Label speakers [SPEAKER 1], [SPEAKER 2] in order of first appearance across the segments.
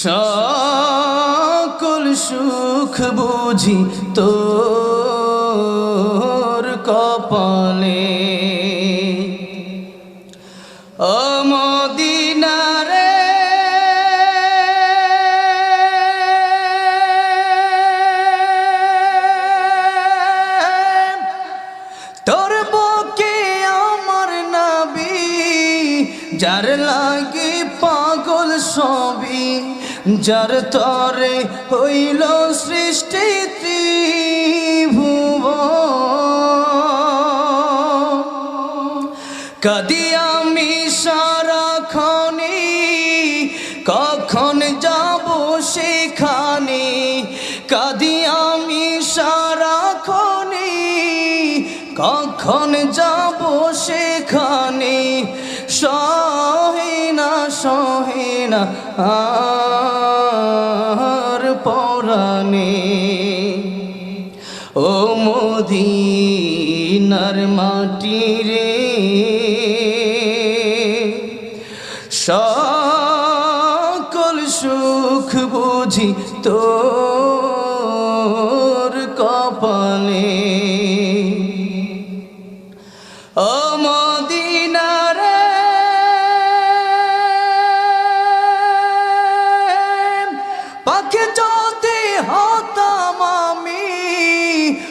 [SPEAKER 1] সকল সুখ বুঝি তোর কপালে। তোর আমার নাবি যার লাগে পাগল সবি যার তরে হইল সৃষ্টি ত্রিভুব কদি আমি সারাক্ষণে কখন যাব সেখানে? কদি আমি সারাক্ষণে কখন যাব সেখানে? সহিনা সহিনা আর পরাণে ও মদিনার মাটি রে সকল সুখ বুঝি তোর কপালে। ও মদিনারে পাখি যদি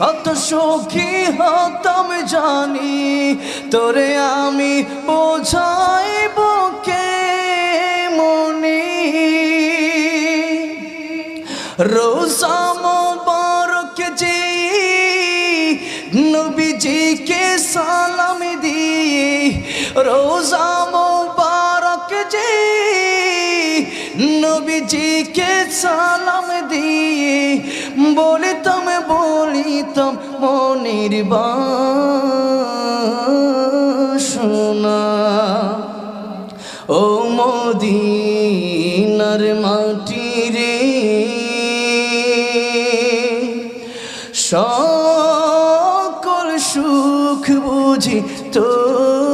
[SPEAKER 1] কত সুখী হতাম জানি, তোরে আমি বোঝাইব কে মনে। রোজা মোবারক যে নবীজিকে সালাম দিয়ে রোজা নবীজিকে সালাম দিয়ে বলিতাম বলিতাম মনির বাসনা। ও মদিনার মাটি রে, সকল সুখ বুঝি তোর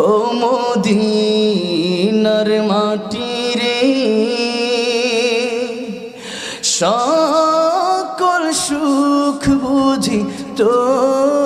[SPEAKER 1] ও মোদিনার মাটি রে সকল সুখ বুঝি তোর